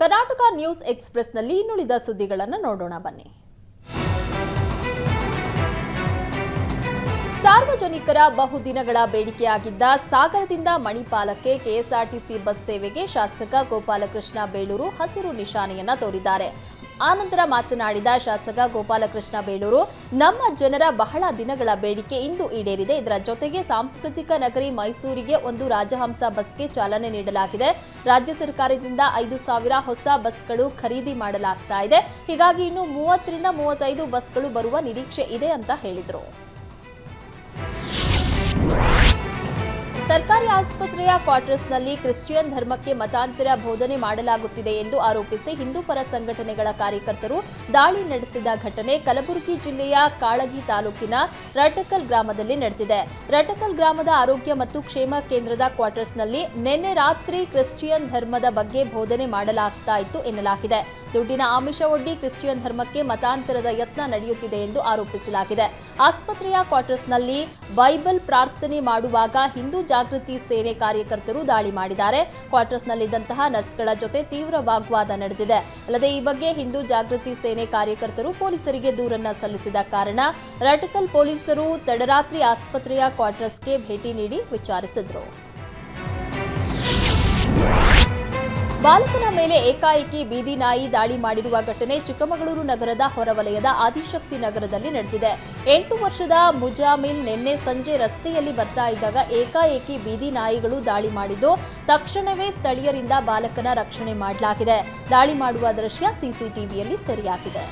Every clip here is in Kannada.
ಕರ್ನಾಟಕ ನ್ಯೂಸ್ ಎಕ್ಸ್ಪ್ರೆಸ್ನಲ್ಲಿ ಇನ್ನುಳಿದ ಸುದ್ದಿಗಳನ್ನು ನೋಡೋಣ ಬನ್ನಿ. ಸಾರ್ವಜನಿಕರ ಬಹುದಿನಗಳ ಬೇಡಿಕೆಯಾಗಿದ್ದ ಸಾಗರದಿಂದ ಮಣಿಪಾಲಕ್ಕೆ ಕೆಎಸ್ಆರ್ಟಿಸಿ ಬಸ್ ಸೇವೆಗೆ ಶಾಸಕ ಗೋಪಾಲಕೃಷ್ಣ ಬೇಳೂರು ಹಸಿರು ನಿಶಾನೆಯನ್ನ ತೋರಿದ್ದಾರೆ. ಆನಂತರ ಮಾತನಾಡಿದ ಶಾಸಕ ಗೋಪಾಲಕೃಷ್ಣ ಬೇಳೂರು, ನಮ್ಮ ಜನರ ಬಹಳ ದಿನಗಳ ಬೇಡಿಕೆ ಇಂದು ಈಡೇರಿದೆ. ಇದರ ಜೊತೆಗೆ ಸಾಂಸ್ಕೃತಿಕ ನಗರಿ ಮೈಸೂರಿಗೆ ಒಂದು ರಾಜಹಂಸ ಬಸ್ಗೆ ಚಾಲನೆ ನೀಡಲಾಗಿದೆ. ರಾಜ್ಯ ಸರ್ಕಾರದಿಂದ ಐದು ಸಾವಿರ ಹೊಸ ಬಸ್ಗಳು ಖರೀದಿ ಮಾಡಲಾಗ್ತಾ ಇದೆ. ಹೀಗಾಗಿ ಇನ್ನು ಮೂವತ್ತರಿಂದ ಮೂವತ್ತೈದು ಬಸ್ಗಳು ಬರುವ ನಿರೀಕ್ಷೆ ಇದೆ ಅಂತ ಹೇಳಿದರು. ಸರ್ಕಾರಿ ಆಸ್ಪತ್ರೆಯ ಕ್ವಾರ್ಟರ್ಸ್ನಲ್ಲಿ ಕ್ರಿಶ್ಚಿಯನ್ ಧರ್ಮಕ್ಕೆ ಮತಾಂತರ ಬೋಧನೆ ಮಾಡಲಾಗುತ್ತಿದೆ ಎಂದು ಆರೋಪಿಸಿ ಹಿಂದೂ ಪರ ಸಂಘಟನೆಗಳ ಕಾರ್ಯಕರ್ತರು ದಾಳಿ ನಡೆಸಿದ ಘಟನೆ ಕಲಬುರಗಿ ಜಿಲ್ಲೆಯ ಕಾಳಗಿ ತಾಲೂಕಿನ ರಟಕಲ್ ಗ್ರಾಮದಲ್ಲಿ ನಡೆದಿದೆ. ರಟಕಲ್ ಗ್ರಾಮದ ಆರೋಗ್ಯ ಮತ್ತು ಕ್ಷೇಮ ಕೇಂದ್ರದ ಕ್ವಾರ್ಟರ್ಸ್ನಲ್ಲಿ ನಿನ್ನೆ ರಾತ್ರಿ ಕ್ರಿಶ್ಚಿಯನ್ ಧರ್ಮದ ಬಗ್ಗೆ ಬೋಧನೆ ಮಾಡಲಾಗ್ತಾ ಇತ್ತು ಎನ್ನಲಾಗಿದೆ. ದುಡ್ಡಿನ ಆಮಿಷ ಒಡ್ಡಿ ಕ್ರಿಶ್ಚಿಯನ್ ಧರ್ಮಕ್ಕೆ ಮತಾಂತರದ ಯತ್ನ ನಡೆಯುತ್ತಿದೆ ಎಂದು ಆರೋಪಿಸಲಾಗಿದೆ. ಆಸ್ಪತ್ರೆಯ ಕ್ವಾರ್ಟರ್ಸ್ನಲ್ಲಿ ಬೈಬಲ್ ಪ್ರಾರ್ಥನೆ ಮಾಡುವಾಗ ಹಿಂದೂ ಜಾಗೃತಿ ಸೇನೆ ಕಾರ್ಯಕರ್ತರು ದಾಳಿ ಮಾಡಿದ್ದಾರೆ. ಕ್ವಾರ್ಟರ್ಸ್ನಲ್ಲಿದ್ದಂತಹ ನರ್ಸ್ಗಳ ಜೊತೆ ತೀವ್ರ ವಾಗ್ವಾದ ನಡೆದಿದೆ. ಅಲ್ಲದೆ ಈ ಬಗ್ಗೆ ಹಿಂದೂ ಜಾಗೃತಿ ಸೇನೆ ಕಾರ್ಯಕರ್ತರು ಪೊಲೀಸರಿಗೆ ದೂರನ್ನ ಸಲ್ಲಿಸಿದ ಕಾರಣ ರಟಕಲ್ ಪೊಲೀಸರು ತಡರಾತ್ರಿ ಆಸ್ಪತ್ರೆಯ ಕ್ವಾರ್ಟರ್ಸ್ಗೆ ಭೇಟಿ ನೀಡಿ ವಿಚಾರಿಸಿದರು. ಬಾಲಕನ ಮೇಲೆ ಏಕಾಏಕಿ ಬೀದಿ ನಾಯಿ ದಾಳಿ ಮಾಡಿರುವ ಘಟನೆ ಚಿಕ್ಕಮಗಳೂರು ನಗರದ ಹೊರವಲಯದ ಆದಿಶಕ್ತಿ ನಗರದಲ್ಲಿ ನಡೆದಿದೆ. ಎಂಟು ವರ್ಷದ ಮುಜಾಮಿಲ್ ನಿನ್ನೆ ಸಂಜೆ ರಸ್ತೆಯಲ್ಲಿ ಬರ್ತಾ ಇದ್ದಾಗ ಏಕಾಏಕಿ ಬೀದಿ ನಾಯಿಗಳು ದಾಳಿ ಮಾಡಿದ್ದು, ತಕ್ಷಣವೇ ಸ್ಥಳೀಯರಿಂದ ಬಾಲಕನ ರಕ್ಷಣೆ ಮಾಡಲಾಗಿದೆ. ದಾಳಿ ಮಾಡುವ ದೃಶ್ಯ ಸಿಸಿಟಿವಿಯಲ್ಲಿ ಸೆರೆಯಾಗಿದೆ.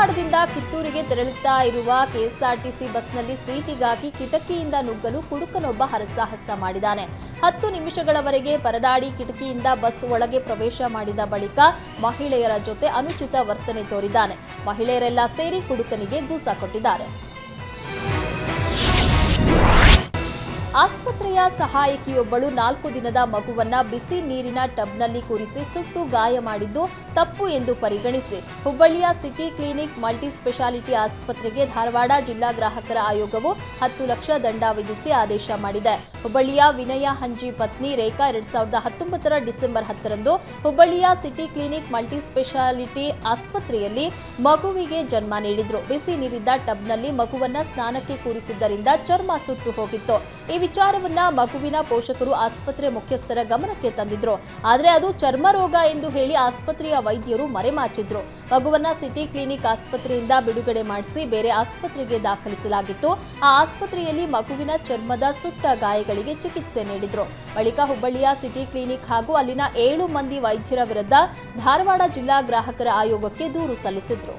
ಧಾರವಾಡದಿಂದ ಕಿತ್ತೂರಿಗೆ ತೆರಳುತ್ತಾ ಇರುವ ಕೆಎಸ್ಆರ್ಟಿಸಿ ಬಸ್ನಲ್ಲಿ ಸೀಟಿಗಾಗಿ ಕಿಟಕಿಯಿಂದ ನುಗ್ಗಲು ಕುಡುಕನೊಬ್ಬ ಹರಸಾಹಸ ಮಾಡಿದ್ದಾನೆ. ಹತ್ತು ನಿಮಿಷಗಳವರೆಗೆ ಪರದಾಡಿ ಕಿಟಕಿಯಿಂದ ಬಸ್ ಒಳಗೆ ಪ್ರವೇಶ ಮಾಡಿದ ಬಳಿಕ ಮಹಿಳೆಯರ ಜೊತೆ ಅನುಚಿತ ವರ್ತನೆ ತೋರಿದ್ದಾನೆ. ಮಹಿಳೆಯರೆಲ್ಲ ಸೇರಿ ಕುಡುಕನಿಗೆ ಗೂಸ ಕೊಟ್ಟಿದ್ದಾರೆ. ಆಸ್ಪತ್ರೆಯ ಸಹಾಯಕಿಯೊಬ್ಬಳು ನಾಲ್ಕು ದಿನದ ಮಗುವನ್ನ ಬಿಸಿ ನೀರಿನ ಟಬ್ನಲ್ಲಿ ಕೂರಿಸಿ ಸುಟ್ಟು ಗಾಯ ಮಾಡಿದ್ದು ತಪ್ಪು ಎಂದು ಪರಿಗಣಿಸಿ. ಹುಬ್ಬಳ್ಳಿಯ ಸಿಟಿ ಕ್ಲಿನಿಕ್ ಮಲ್ಟಿ ಸ್ಪೆಷಾಲಿಟಿ ಆಸ್ಪತ್ರೆಗೆ ಧಾರವಾಡ ಜಿಲ್ಲಾ ಗ್ರಾಹಕರ ಆಯೋಗವು ಹತ್ತು ಲಕ್ಷ ದಂಡ ವಿಧಿಸಿ ಆದೇಶ ಮಾಡಿದೆ. ಹುಬ್ಬಳ್ಳಿಯ ವಿನಯ ಹಂಜಿ ಪತ್ನಿ ರೇಖಾ ಎರಡ್ ಸಾವಿರದ ಹತ್ತೊಂಬತ್ತರ ಡಿಸೆಂಬರ್ ಹತ್ತರಂದು ಹುಬ್ಬಳ್ಳಿಯ ಸಿಟಿ ಕ್ಲಿನಿಕ್ ಮಲ್ಟಿ ಸ್ಪೆಷಾಲಿಟಿ ಆಸ್ಪತ್ರೆಯಲ್ಲಿ ಮಗುವಿಗೆ ಜನ್ಮ ನೀಡಿದ್ರು. ಬಿಸಿ ನೀರಿದ್ದ ಟಬ್ನಲ್ಲಿ ಮಗುವನ್ನ ಸ್ನಾನಕ್ಕೆ ಕೂರಿಸಿದ್ದರಿಂದ ಚರ್ಮ ಸುಟ್ಟು ಹೋಗಿತ್ತು. ಈ ವಿಚಾರವನ್ನ ಮಗುವಿನ ಪೋಷಕರು ಆಸ್ಪತ್ರೆ ಮುಖ್ಯಸ್ಥರ ಗಮನಕ್ಕೆ ತಂದಿದ್ರು. ಆದರೆ ಅದು ಚರ್ಮ ರೋಗ ಎಂದು ಹೇಳಿ ಆಸ್ಪತ್ರೆಯ ವೈದ್ಯರು ಮರೆಮಾಚಿದ್ರು. ಮಗುವನ್ನ ಸಿಟಿ ಕ್ಲಿನಿಕ್ ಆಸ್ಪತ್ರೆಯಿಂದ ಬಿಡುಗಡೆ ಮಾಡಿಸಿ ಬೇರೆ ಆಸ್ಪತ್ರೆಗೆ ದಾಖಲಿಸಲಾಗಿತ್ತು. ಆ ಆಸ್ಪತ್ರೆಯಲ್ಲಿ ಮಗುವಿನ ಚರ್ಮದ ಸುಟ್ಟ ಗಾಯಗಳಿಗೆ ಚಿಕಿತ್ಸೆ ನೀಡಿದ್ರು. ಬಳಿಕ ಹುಬ್ಬಳ್ಳಿಯ ಸಿಟಿ ಕ್ಲಿನಿಕ್ ಹಾಗೂ ಅಲ್ಲಿನ ಏಳು ಮಂದಿ ವೈದ್ಯರ ವಿರುದ್ಧ ಧಾರವಾಡ ಜಿಲ್ಲಾ ಗ್ರಾಹಕರ ಆಯೋಗಕ್ಕೆ ದೂರು ಸಲ್ಲಿಸಿದ್ರು.